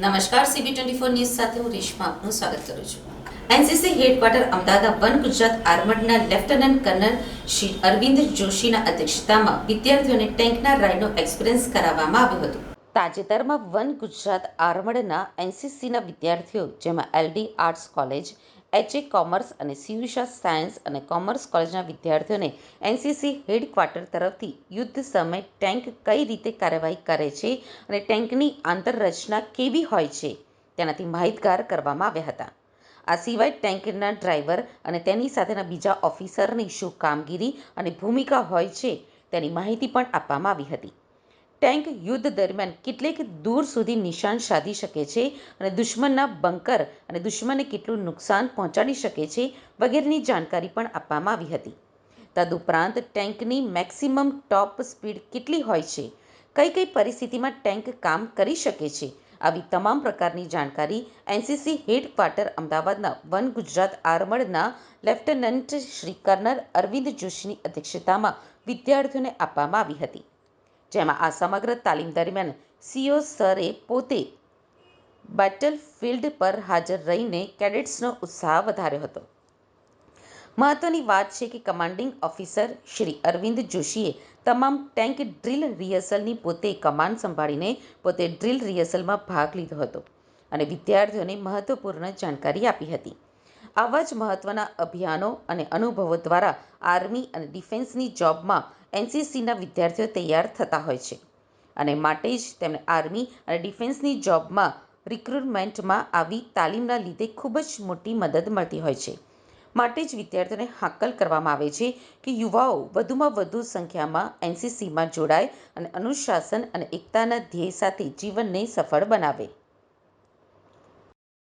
નમસ્કાર CB twenty four news સાથે હું રેશમા આપનું સ્વાગત કરું છું. NCC headquarter Ahmedabad one Gujarat આર્મડના lieutenant colonel Shri Arvind જોશીના અધ્યક્ષતામાં વિદ્યાર્થીઓને ટેન્કના રાઇડનો એક્સપિરિયન્સ કરાવવામાં આવ્યો હતો. તાજેતરમાં વન ગુજરાત આર્મડના એનસીસીના વિદ્યાર્થીઓ, જેમાં LD arts college HA commerce અને સિયુશા સાયન્સ અને કોમર્સ કોલેજના વિદ્યાર્થીઓને એનસીસી હેડક્વાર્ટર તરફથી યુદ્ધ સમયે ટેન્ક કઈ રીતે કાર્યવાહી કરે છે અને ટેન્કની આંતરરચના કેવી હોય છે તેનાથી માહિતગાર કરવામાં આવ્યા હતા. આ સિવાય ટેન્કના ડ્રાઈવર અને તેની સાથેના બીજા ઓફિસરની શું કામગીરી અને ભૂમિકા હોય છે તેની માહિતી પણ આપવામાં આવી હતી. ટેન્ક યુદ્ધ દરમિયાન કેટલેક દૂર સુધી નિશાન સાધી શકે છે અને દુશ્મનના બંકર અને દુશ્મનને કેટલું નુકસાન પહોંચાડી શકે છે વગેરેની જાણકારી પણ આપવામાં આવી હતી. તદુપરાંત ટેન્કની મેક્સિમમ ટોપ સ્પીડ કેટલી હોય છે? કઈ કઈ પરિસ્થિતિમાં ટેન્ક કામ કરી શકે છે? આવી તમામ પ્રકારની જાણકારી એનસીસી હેડક્વાર્ટર અમદાવાદના વન ગુજરાત આર્મડના લેફ્ટનન્ટ શ્રી કર્નલ અરવિંદ જોશીની અધ્યક્ષતામાં વિદ્યાર્થીઓને આપવામાં આવી હતી. જેમાં આ સમગ્ર તાલીમ દરમિયાન સીઓ સરે પોતે બેટલ ફિલ્ડ પર હાજર રહીને કેડેટ્સનો ઉત્સાહ વધાર્યો હતો. મહત્વની વાત છે કે કમાન્ડિંગ ઓફિસર શ્રી અરવિંદ જોશીએ તમામ ટેન્ક ડ્રીલ રિહર્સલની પોતે કમાન સંભાળીને પોતે ડ્રીલ રિહર્સલમાં ભાગ લીધો હતો અને વિદ્યાર્થીઓને મહત્વપૂર્ણ જાણકારી આપી હતી. આવા જ મહત્વના અભિયાનો અને અનુભવો દ્વારા આર્મી અને ડિફેન્સની જોબમાં એનસીસીના વિદ્યાર્થીઓ તૈયાર થતા હોય છે અને માટે જ તેમને આર્મી અને ડિફેન્સની જોબમાં રિક્રુટમેન્ટમાં આવી તાલીમના લીધે ખૂબ જ મોટી મદદ મળતી હોય છે. માટે જ વિદ્યાર્થીઓને હાકલ કરવામાં આવે છે કે યુવાઓ વધુમાં વધુ સંખ્યામાં એનસીસીમાં જોડાય અને અનુશાસન અને એકતાના ધ્યેય સાથે જીવનને સફળ બનાવે.